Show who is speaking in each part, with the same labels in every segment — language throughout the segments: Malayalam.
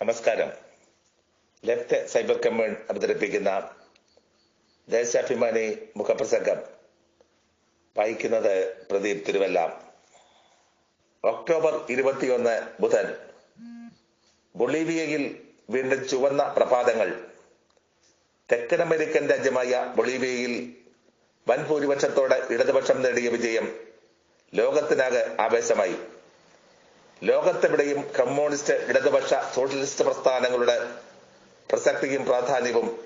Speaker 1: നമസ്കാരം. ലെഫ്റ്റ് സൈബർ കമാൻഡ് അവതരിപ്പിക്കുന്ന ദേശാഭിമാനി മുഖപ്രസംഗം വായിക്കുന്നത് പ്രദീപ് തിരുവല്ല. ഒക്ടോബർ ഇരുപത്തിയൊന്ന് ബുധൻ ബൊളീവിയയിൽ വീണ്ടും ചുവന്ന പ്രഭാതങ്ങൾ. തെക്കൻ അമേരിക്കൻ രാജ്യമായ ബൊളീവിയയിൽ വൻ ഭൂരിപക്ഷത്തോടെ ഇടതുപക്ഷം നേടിയ വിജയം ലോകത്തിനാകെ ആവേശമായി. ലോകത്തെവിടെയും കമ്മ്യൂണിസ്റ്റ് ഇടതുപക്ഷ സോഷ്യലിസ്റ്റ് പ്രസ്ഥാനങ്ങളുടെ പ്രസക്തിയും പ്രാധാന്യവും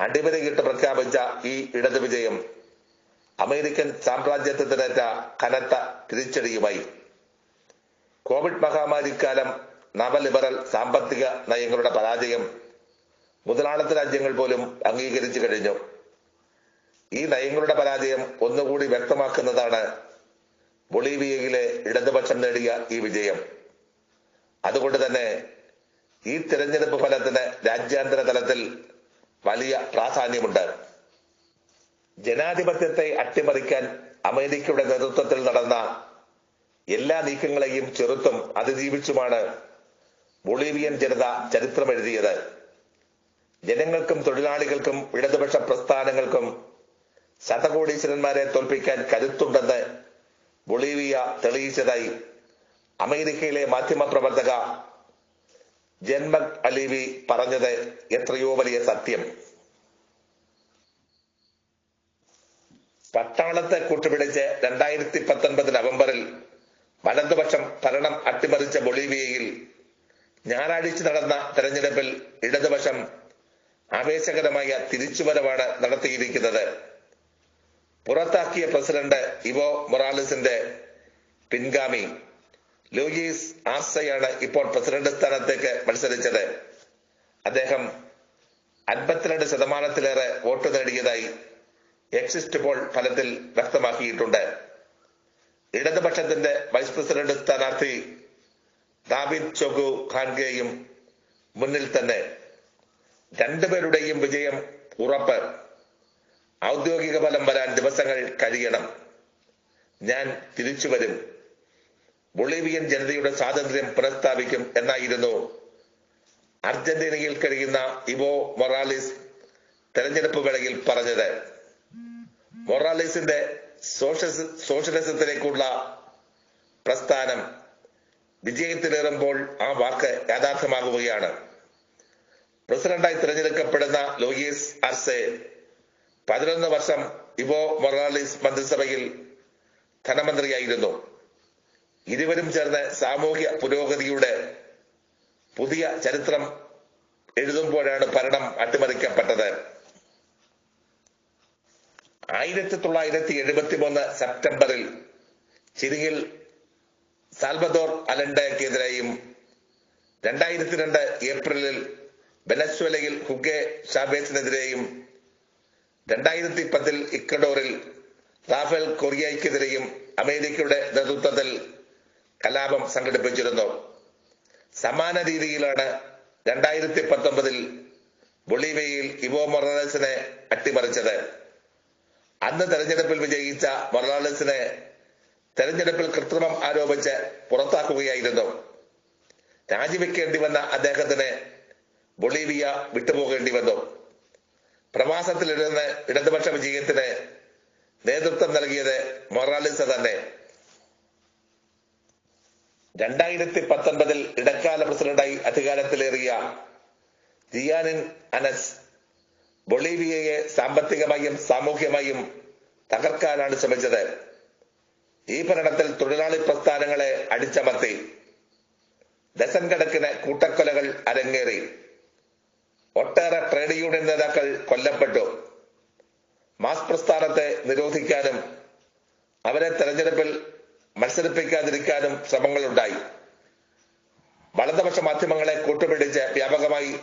Speaker 1: അടിവരയിട്ട് പ്രഖ്യാപിച്ച ഈ ഇടതു വിജയം അമേരിക്കൻ സാമ്രാജ്യത്വത്തിനേറ്റ കനത്ത തിരിച്ചടിയുമായി. കോവിഡ് മഹാമാരിക്കാലം നവലിബറൽ സാമ്പത്തിക നയങ്ങളുടെ പരാജയം മുതലാളിത്ത രാജ്യങ്ങൾ പോലും അംഗീകരിച്ചു കഴിഞ്ഞു. ഈ നയങ്ങളുടെ പരാജയം ഒന്നുകൂടി വ്യക്തമാക്കുന്നതാണ് ബൊളീവിയയിലെ ഇടതുപക്ഷം നേടിയ ഈ വിജയം. അതുകൊണ്ട് തന്നെ ഈ തിരഞ്ഞെടുപ്പ് ഫലത്തിന് രാജ്യാന്തര തലത്തിൽ വലിയ പ്രാധാന്യമുണ്ട്. ജനാധിപത്യത്തെ അട്ടിമറിക്കാൻ അമേരിക്കയുടെ നേതൃത്വത്തിൽ നടന്ന എല്ലാ നീക്കങ്ങളെയും ചെറുത്തും അതിജീവിച്ചുമാണ് ബൊളീവിയൻ ജനത ചരിത്രമെഴുതിയത്. ജനങ്ങൾക്കും തൊഴിലാളികൾക്കും ഇടതുപക്ഷ പ്രസ്ഥാനങ്ങൾക്കും ശതകോടീശ്വരന്മാരെ തോൽപ്പിക്കാൻ കരുത്തുണ്ടെന്ന് ബൊളീവിയ തെളിയിച്ചതായി. അമേരിക്കയിലെ മാധ്യമപ്രവർത്തക ജന്മ അലിവി പറഞ്ഞത് എത്രയോ വലിയ സത്യം. പട്ടാളത്തെ കൂട്ടുപിടിച്ച് രണ്ടായിരത്തി പത്തൊൻപത് നവംബറിൽ വലതുപക്ഷം ഭരണം അട്ടിമറിച്ച ബൊളീവിയയിൽ ഞായറാഴ്ച നടന്ന തെരഞ്ഞെടുപ്പിൽ ഇടതുപക്ഷം ആവേശകരമായ തിരിച്ചുവരവാണ് നടത്തിയിരിക്കുന്നത്. പുറത്താക്കിയ പ്രസിഡന്റ് ഇവോ മൊറാലിസിന്റെ പിൻഗാമി. ലൂയിസ് ആർസയാണ് ഇപ്പോൾ പ്രസിഡന്റ് സ്ഥാനത്തേക്ക് മത്സരിച്ചത്. അദ്ദേഹം അൻപത്തിരണ്ട് ശതമാനത്തിലേറെ വോട്ട് നേടിയതായി എക്സിസ്റ്റ് പോൾ ഫലത്തിൽ വ്യക്തമാക്കിയിട്ടുണ്ട്. ഇടതുപക്ഷത്തിന്റെ വൈസ് പ്രസിഡന്റ് സ്ഥാനാർത്ഥി ദാവിദ് ചൊഗു ഖാൻഗെയും മുന്നിൽ തന്നെ. രണ്ടുപേരുടെയും വിജയം ഉറപ്പ്. ഔദ്യോഗിക ഫലം വരാൻ ദിവസങ്ങൾ കഴിയണം. ഞാൻ തിരിച്ചു വരും. ബൊളീവിയൻ ജനതയുടെ സ്വാതന്ത്ര്യം പുനഃസ്ഥാപിക്കും എന്നായിരുന്നു അർജന്റീനയിൽ കഴിയുന്ന ഇവോ മൊറാലിസ് തെരഞ്ഞെടുപ്പ് വേളയിൽ പറഞ്ഞത്. മൊറാലിസിന്റെ സോഷ്യലിസത്തിലേക്കുള്ള പ്രസ്ഥാനം വിജയത്തിലേറുമ്പോൾ ആ വാക്ക് യാഥാർത്ഥ്യമാകുകയാണ്. പ്രസിഡന്റായി തിരഞ്ഞെടുക്കപ്പെടുന്ന ലോയിസ് അർസെ പതിനൊന്ന് വർഷം ഇവോ മൊറാലിസ് മന്ത്രിസഭയിൽ ധനമന്ത്രിയായിരുന്നു. ഇരുവരും ചേർന്ന് സാമൂഹ്യ പുരോഗതിയുടെ പുതിയ ചരിത്രം എഴുതുമ്പോഴാണ് ഭരണം അട്ടിമറിക്കപ്പെട്ടത്. ആയിരത്തി തൊള്ളായിരത്തി എഴുപത്തി മൂന്ന് സെപ്റ്റംബറിൽ ചിരിയിൽ സാൽബദോർ അലണ്ടയ്ക്കെതിരെയും രണ്ടായിരത്തി രണ്ട് ഏപ്രിലിൽ വെനസ്വലയിൽ ഹുഗെ ഷാബേസിനെതിരെയും രണ്ടായിരത്തി പത്തിൽ ഇക്കഡോറിൽ റാഫേൽ കൊറിയയ്ക്കെതിരെയും അമേരിക്കയുടെ നേതൃത്വത്തിൽ കലാപം സംഘടിപ്പിച്ചിരുന്നു. സമാന രീതിയിലാണ് രണ്ടായിരത്തി പത്തൊമ്പതിൽ ബൊളീവിയയിൽ ഇവോ മൊറാലസിനെ അട്ടിമറിച്ചത്. അന്ന് തെരഞ്ഞെടുപ്പിൽ വിജയിച്ച മൊറാലസിനെ തെരഞ്ഞെടുപ്പിൽ കൃത്രിമം ആരോപിച്ച് പുറത്താക്കുകയായിരുന്നു. രാജിവെക്കേണ്ടി വന്ന അദ്ദേഹത്തിന് ബൊളീവിയ വിട്ടുപോകേണ്ടി വന്നു. പ്രവാസത്തിലിരുന്ന് ഇടതുപക്ഷ വിജയത്തിന് നേതൃത്വം നൽകിയത് മൊറാലിസ തന്നെ. രണ്ടായിരത്തി പത്തൊൻപതിൽ ഇടക്കാല പ്രസിഡന്റായി അധികാരത്തിലേറിയ ജിയാനിൻ അനസ് ബൊളീവിയയെ സാമ്പത്തികമായും സാമൂഹ്യമായും തകർക്കാനാണ് ശ്രമിച്ചത്. ഈ ഭരണത്തിൽ തൊഴിലാളി പ്രസ്ഥാനങ്ങളെ അടിച്ചമർത്തി. ഡസൻ കണക്കിന് കൂട്ടക്കൊലകൾ അരങ്ങേറി. ഒട്ടേറെ ട്രേഡ് യൂണിയൻ നേതാക്കൾ കൊല്ലപ്പെട്ടു. മാസ് പ്രസ്ഥാനത്തെ നിരോധിക്കാനും അവരെ തെരഞ്ഞെടുപ്പിൽ മത്സരിപ്പിക്കാതിരിക്കാനും ശ്രമങ്ങളുണ്ടായി. വലതുപക്ഷ മാധ്യമങ്ങളെ കൂട്ടുപിടിച്ച് വ്യാപകമായി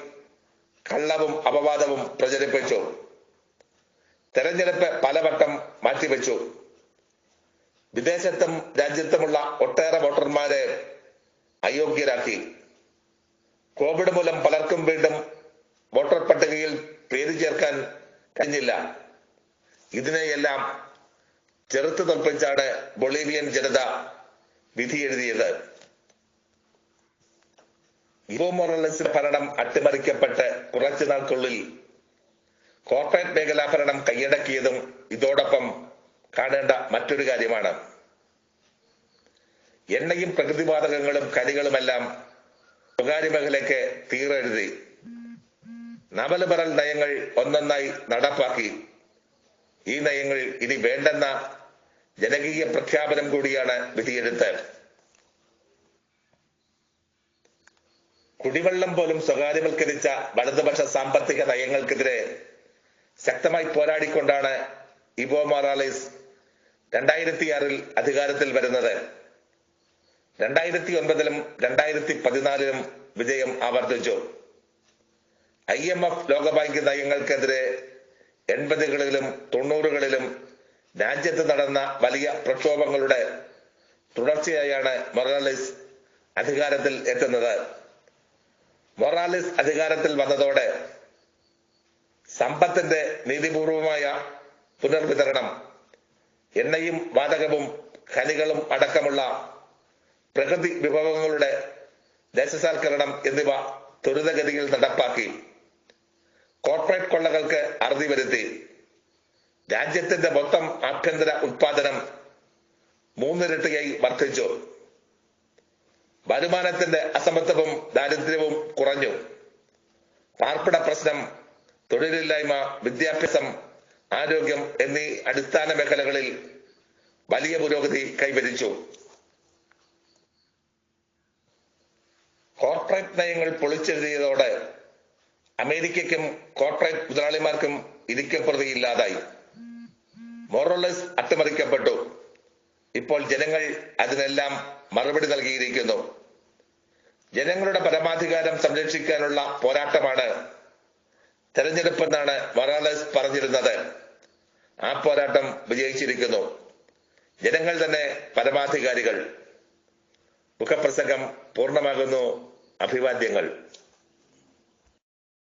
Speaker 1: കള്ളവും അപവാദവും പ്രചരിപ്പിച്ചു. തെരഞ്ഞെടുപ്പ് പലവട്ടം മാറ്റിവെച്ചു. വിദേശത്തും രാജ്യത്തുമുള്ള ഒട്ടേറെ വോട്ടർമാരെ അയോഗ്യരാക്കി. കോവിഡ് മൂലം പലർക്കും വീണ്ടും കഴിഞ്ഞില്ല. ഇതിനെയെല്ലാം ചെറുത്തു തോൽപ്പിച്ചാണ് ബൊളീവിയൻ ജനത വിധി എഴുതിയത്. ഇവോ മൊറലസ് ഭരണം അട്ടിമറിക്കപ്പെട്ട് കുറച്ചു നാൾക്കുള്ളിൽ കോർപ്പറേറ്റ് മേഖലാ ഭരണം കൈയടക്കിയതും ഇതോടൊപ്പം കാണേണ്ട മറ്റൊരു കാര്യമാണ്. എണ്ണയും പ്രകൃതിവാതകങ്ങളും കരികളുമെല്ലാം സ്വകാര്യ മേഖലയ്ക്ക് തീരെഴുതി. നവലിബറൽ നയങ്ങൾ ഒന്നൊന്നായി നടപ്പാക്കി. ഈ നയങ്ങൾ ഇനി വേണ്ടെന്ന ജനകീയ പ്രഖ്യാപനം കൂടിയാണ് വിധിയെഴുത്ത്. കുടിവെള്ളം പോലും സ്വകാര്യവൽക്കരിച്ച വലതുപക്ഷ സാമ്പത്തിക നയങ്ങൾക്കെതിരെ ശക്തമായി പോരാടിക്കൊണ്ടാണ് ഇവോ മൊറാലിസ് രണ്ടായിരത്തി ആറിൽ അധികാരത്തിൽ വരുന്നത്. രണ്ടായിരത്തി ഒൻപതിലും രണ്ടായിരത്തി പതിനാലിലും വിജയം ആവർത്തിച്ചു. ഐ എം എഫ് ലോകബാങ്ക് നയങ്ങൾക്കെതിരെ എൺപതുകളിലും തൊണ്ണൂറുകളിലും രാജ്യത്ത് നടന്ന വലിയ പ്രക്ഷോഭങ്ങളുടെ തുടർച്ചയായാണ് മൊറാലിസ് അധികാരത്തിൽ എത്തുന്നത്. മൊറാലിസ് അധികാരത്തിൽ വന്നതോടെ സമ്പത്തിന്റെ നീതിപൂർവമായ പുനർവിതരണം എണ്ണയും വാതകവും ഖനികളും അടക്കമുള്ള പ്രകൃതി വിഭവങ്ങളുടെ ദേശസാൽക്കരണം എന്നിവ ത്വരിതഗതിയിൽ നടപ്പാക്കി. കോർപ്പറേറ്റ് കൊള്ളകൾക്ക് അറുതി വരുത്തി. രാജ്യത്തിന്റെ മൊത്തം ആഭ്യന്തര ഉത്പാദനം മൂന്നിരട്ടിയായി വർദ്ധിച്ചു. വരുമാനത്തിന്റെ അസമത്വവും ദാരിദ്ര്യവും കുറഞ്ഞു. പാർപ്പിട പ്രശ്നം തൊഴിലില്ലായ്മ വിദ്യാഭ്യാസം ആരോഗ്യം എന്നീ അടിസ്ഥാന മേഖലകളിൽ വലിയ പുരോഗതി കൈവരിച്ചു. കോർപ്പറേറ്റ് നയങ്ങൾ പൊളിച്ചെഴുതിയതോടെ അമേരിക്കയ്ക്കും കോർപ്പറേറ്റ് മുതലാളിമാർക്കും ഇരിക്കപ്രതിയില്ലാതായി. മോറോളസ് അട്ടിമറിക്കപ്പെട്ടു. ഇപ്പോൾ ജനങ്ങൾ അതിനെല്ലാം മറുപടി നൽകിയിരിക്കുന്നു. ജനങ്ങളുടെ പരമാധികാരം സംരക്ഷിക്കാനുള്ള പോരാട്ടമാണ് തെരഞ്ഞെടുപ്പെന്നാണ് മൊറാലസ് പറഞ്ഞിരുന്നത്. ആ പോരാട്ടം വിജയിച്ചിരിക്കുന്നു. ജനങ്ങൾ തന്നെ പരമാധികാരികൾ. മുഖപ്രസംഗം പൂർണമാകുന്നു. അഭിവാദ്യങ്ങൾ.